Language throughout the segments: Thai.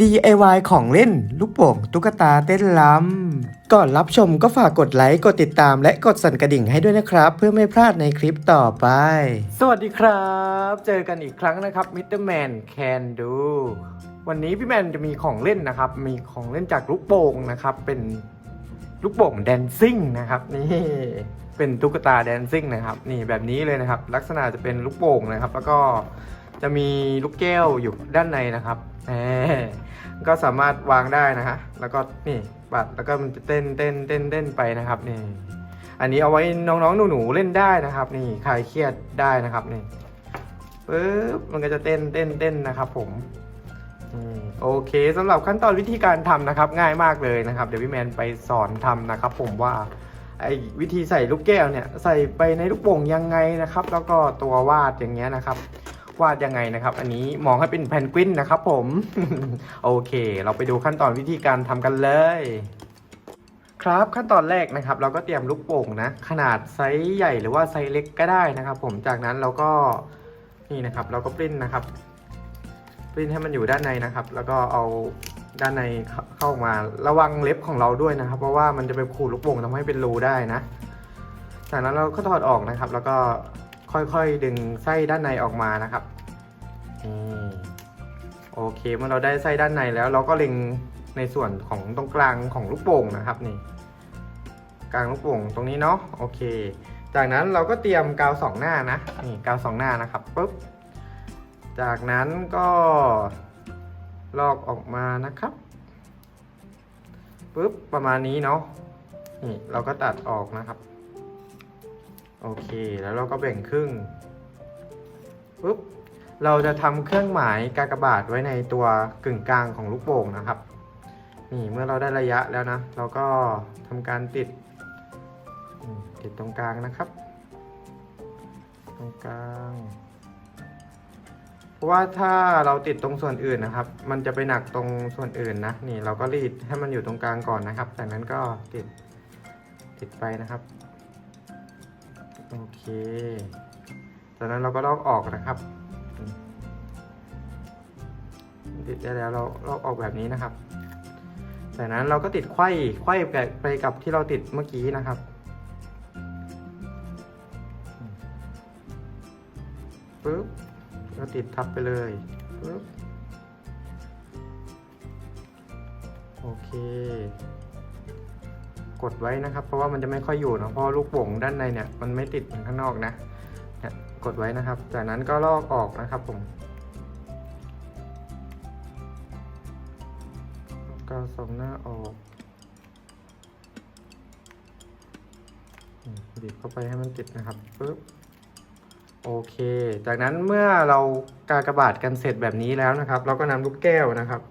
DIY ของเล่น ลูกโป่งตุ๊กตาเต้นรำก่อนรับชมก็ฝากกดไลค์ กดติดตามและกดสั่นกระดิ่งให้ด้วยนะครับ เพื่อไม่พลาดในคลิปต่อไป สวัสดีครับ เจอกันอีกครั้งนะครับมิสเตอร์แมนแคนดูวันนี้พี่แมนจะมีของเล่นนะครับ มีของเล่นจากลูกโป่งนะครับ เป็นลูกโป่งแดนซิ่งนะครับนี่เป็นตุ๊กตาแดนซิ่งนะครับ นี่แบบนี้เลยนะครับ ลักษณะจะเป็นลูกโป่งนะครับ แล้วก็ จะมีลูกแก้วอยู่ด้านในนะครับแหมก็สามารถวางได้นะฮะ แล้วก็นี่ปัดแล้วก็มันจะเต้นเต้นเต้นเต้นไปนะครับนี่ อันนี้เอาไว้น้องๆหนูๆเล่นได้นะครับ นี่คลายเครียดได้นะครับนี่ปึ๊บมันก็จะเต้นเต้นเต้นนะครับผมอืมโอเคสำหรับขั้นตอนวิธีการทำนะครับ ง่ายมากเลยนะครับ เดี๋ยวพี่แมนไปสอนทำนะครับ ผมว่าไอ้วิธีใส่ลูกแก้วเนี่ยใส่ไปในลูกโป่งยังไงนะครับ แล้วก็ตัววาดอย่างเงี้ยนะครับ วาดยังไงนะครับ อันนี้มองให้เป็นแพนกวินนะครับผม โอเค เราไปดูขั้นตอนวิธีการทำกันเลย ครับขั้นตอนแรกนะครับ เราก็เตรียมลูกโป่งนะ ขนาดไซส์ใหญ่หรือว่าไซส์เล็กก็ได้นะครับ ผมจากนั้นเราก็นี่นะครับ เราก็ปริ้นนะครับปริ้นให้มันอยู่ด้านในนะครับ แล้วก็เอาด้านในเข้าเข้ามา ระวังเล็บของเราด้วยนะครับ เพราะว่ามันจะไปขูดลูกโป่งทำให้เป็นรูได้นะ จากนั้นเราก็ถอดออกนะครับ แล้วก็ ค่อยๆ ดึงไส้ด้านในออกมานะครับนี่โอเคเมื่อเราได้ไส้ด้านในแล้ว เราก็เล็งในส่วนของตรงกลางของลูกโป่งนะครับนี่ กลางลูกโป่งตรงนี้เนาะโอเค จากนั้นเราก็เตรียมกาวสองหน้านะนี่กาวสองหน้านะครับปุ๊บจากนั้นก็ลอกออกมานะครับปุ๊บประมาณนี้เนาะนี่เราก็ตัดออกนะครับ โอเค แล้วเราก็แบ่งครึ่งปุ๊บเราจะทำเครื่องหมายกากบาทไว้ในตัวกึ่งกลางของลูกโป่งนะครับ นี่เมื่อเราได้ระยะแล้วนะ เราก็ทำการติด ติดตรงกลางนะครับ ตรงกลางเพราะว่าถ้าเราติดตรงส่วนอื่นนะครับ มันจะไปหนักตรงส่วนอื่นนะ นี่เราก็รีดให้มันอยู่ตรงกลางก่อนนะครับ จากนั้นก็ติดติดไปนะครับ โอเคจากนั้นเราก็ลอกออกนะครับติดได้แล้วเราลอกออกแบบนี้นะครับ จากนั้นเราก็ติดไขว้ไขว้ไปไปกับที่เราติดเมื่อกี้นะครับปึ๊บก็ติดทับไปเลยปึ๊บโอเค กดไว้นะครับ เพราะว่ามันจะไม่ค่อยอยู่นะเพราะลูกโป่งด้านในเนี่ยมันไม่ติดเหมือนข้างนอกนะเนี่ยกดไว้นะครับ จากนั้นก็ลอกออกนะครับผมก็สองหน้าออกบีบเข้าไปให้มันติดนะครับปึ๊บโอเค จากนั้นเมื่อเรากากระบาดกันเสร็จแบบนี้แล้วนะครับ เราก็นำลูกแก้วนะครับ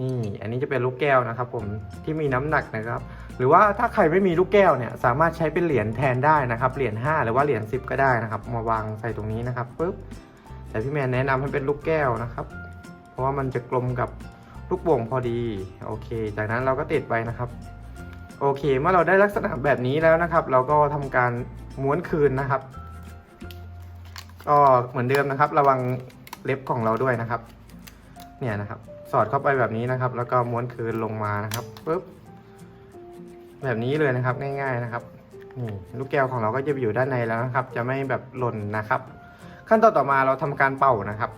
นี่ อันนี้จะเป็นลูกแก้วนะครับ ผมที่มีน้ำหนักนะครับ หรือว่าถ้าใครไม่มีลูกแก้วเนี่ย สามารถใช้เป็นเหรียญแทนได้นะครับ เหรียญ5หรือว่าเหรียญ10 ก็ได้นะครับ มาวางใส่ตรงนี้นะครับปุ๊บแต่พี่แมนแนะนำให้เป็นลูกแก้วนะครับ เพราะว่ามันจะกลมกับลูกโป่งพอดี โอเค จากนั้นเราก็ติดไปนะครับ โอเค เมื่อเราได้ลักษณะแบบนี้แล้วนะครับ เราก็ทำการม้วนคืนนะครับก็เหมือนเดิมนะครับ ระวังเล็บของเราด้วยนะครับ เนี่ยนะครับ อดเข้าไปแบบนี้นะครับ แล้วก็ม้วนคืนลงมานะครับปุ๊บแบบนี้เลยนะครับง่าย ๆนะครับนี่ลูกแก้วของเราก็จะอยู่ด้านในแล้วนะครับ จะไม่แบบหล่นนะครับ ขั้นตอนต่อมาเราทำการเป่านะครับ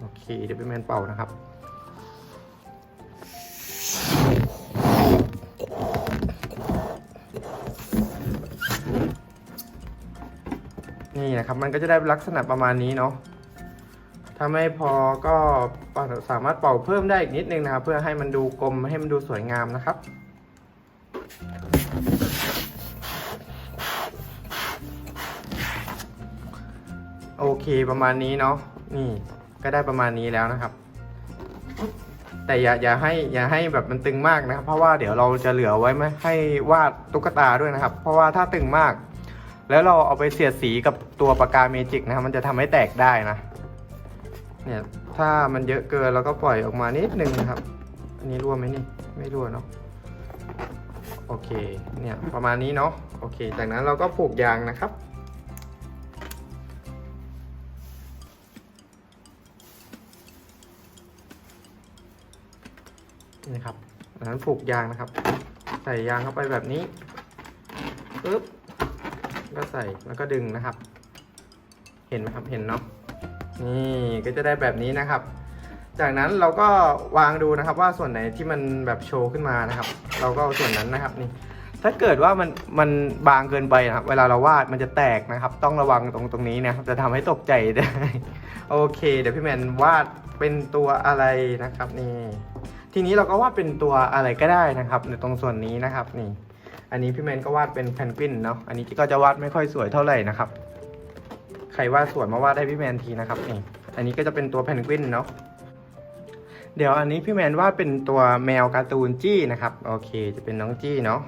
โอเคเดี๋ยวเป็นแมนเป่านะครับนี่นะครับมันก็จะได้ลักษณะประมาณนี้เนาะ ถ้าไม่พอก็สามารถเป่าเพิ่มได้อีกนิดนึงนะครับ เพื่อให้มันดูกลมให้มันดูสวยงามนะครับ โอเคประมาณนี้เนาะนี่ก็ได้ประมาณนี้แล้วนะครับ แต่อย่าอย่าให้อย่าให้แบบมันตึงมากนะครับ เพราะว่าเดี๋ยวเราจะเหลือไว้ไม่ให้วาดตุ๊กตาด้วยนะครับ เพราะว่าถ้าตึงมาก แล้วเราเอาไปเสียดสีกับตัวปากกาเมจิกนะครับ มันจะทำให้แตกได้นะ เนี่ยถ้ามันเยอะเกินเราก็ปล่อยออกมานิดนึงนะครับ อันนี้รั่วไหมนี่ไม่รั่วเนาะโอเคเนี่ยประมาณนี้เนาะโอเค จากนั้นเราก็ผูกยางนะครับนี่ครับจากนั้นผูกยางนะครับ ใส่ยางเข้าไปแบบนี้ปึ๊บก็ใส่แล้วก็ดึงนะครับ เห็นไหมครับเห็นเนาะ นี่ก็จะได้แบบนี้นะครับ จากนั้นเราก็วางดูนะครับว่าส่วนไหนที่มันแบบโชว์ขึ้นมานะครับ เราก็เอาส่วนนั้นนะครับนี่ ถ้าเกิดว่ามันมันบางเกินไปนะครับ เวลาเราวาดมันจะแตกนะครับ ต้องระวังตรงตรงนี้นะครับจะทำให้ตกใจได้ โอเค เดี๋ยวพี่แมนวาดเป็นตัวอะไรนะครับนี่ ทีนี้เราก็วาดเป็นตัวอะไรก็ได้นะครับ ในตรงส่วนนี้นะครับนี่ อันนี้พี่แมนก็วาดเป็นแพนกวินเนาะ อันนี้ก็จะวาดไม่ค่อยสวยเท่าไหร่นะครับ ครวาดสวยมาวาดได้พี่แมนทีนะครับนี่อันนี้ก็จะเป็นตัวเพนกวินเนาะเดี๋ยวอันนี้พี่แมนวาดเป็นตัวแมวการ์ตูนจี้นะครับโอเค จะเป็นน้องจี้เนาะ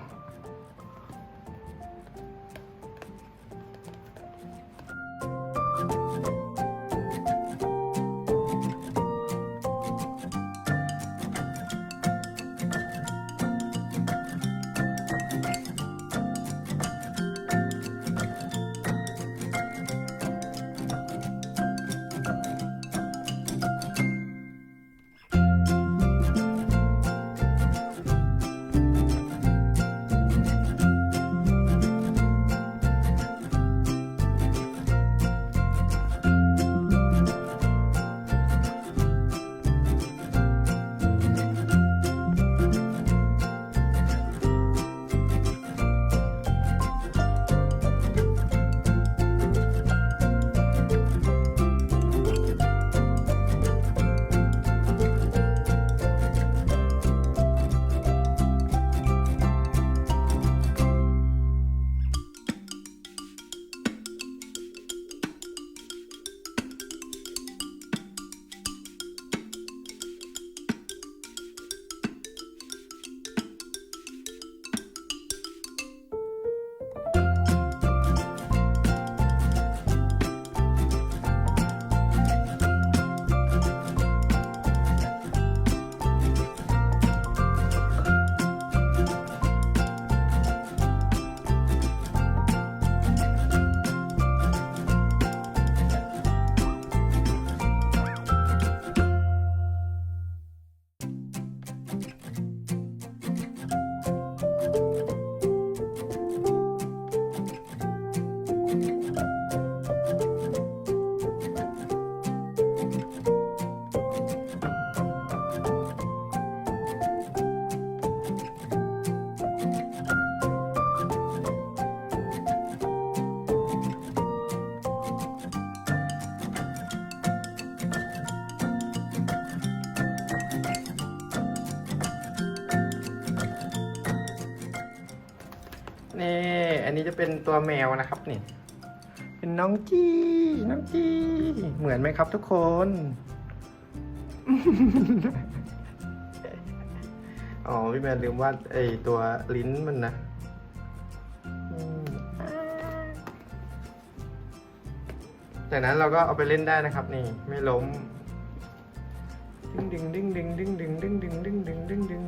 อันนี้จะเป็นตัวแมวนะครับนี่ เป็นน้องจี้น้องจี้ เหมือนไหมครับทุกคน อ๋อพี่แมนลืมวาดไอตัวลิ้นมันนะจากนั้นเราก็เอาไปเล่นได้นะครับ นี่ไม่ล้ม ดึงดึงดึงดึงดึงดึงดึงดึงดึงดึงดึง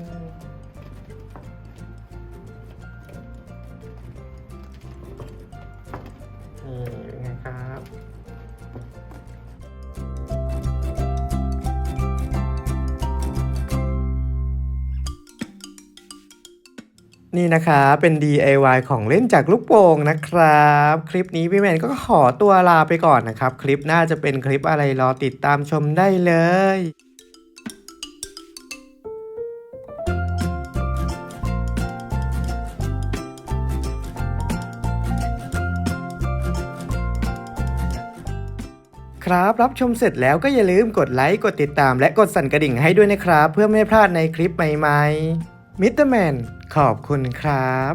นี่นะคะเป็น DIY ของเล่นจากลูกโป่งนะครับ คลิปนี้พี่แมนก็ขอตัวลาไปก่อนนะครับ คลิปหน้าจะเป็นคลิปอะไรรอติดตามชมได้เลยครับรับชมเสร็จแล้วก็อย่าลืมกดไลค์ กดติดตาม และกดสั่นกระดิ่งให้ด้วยนะครับ เพื่อไม่พลาดในคลิปใหม่ ๆ มิสเตอร์แมนขอบคุณครับ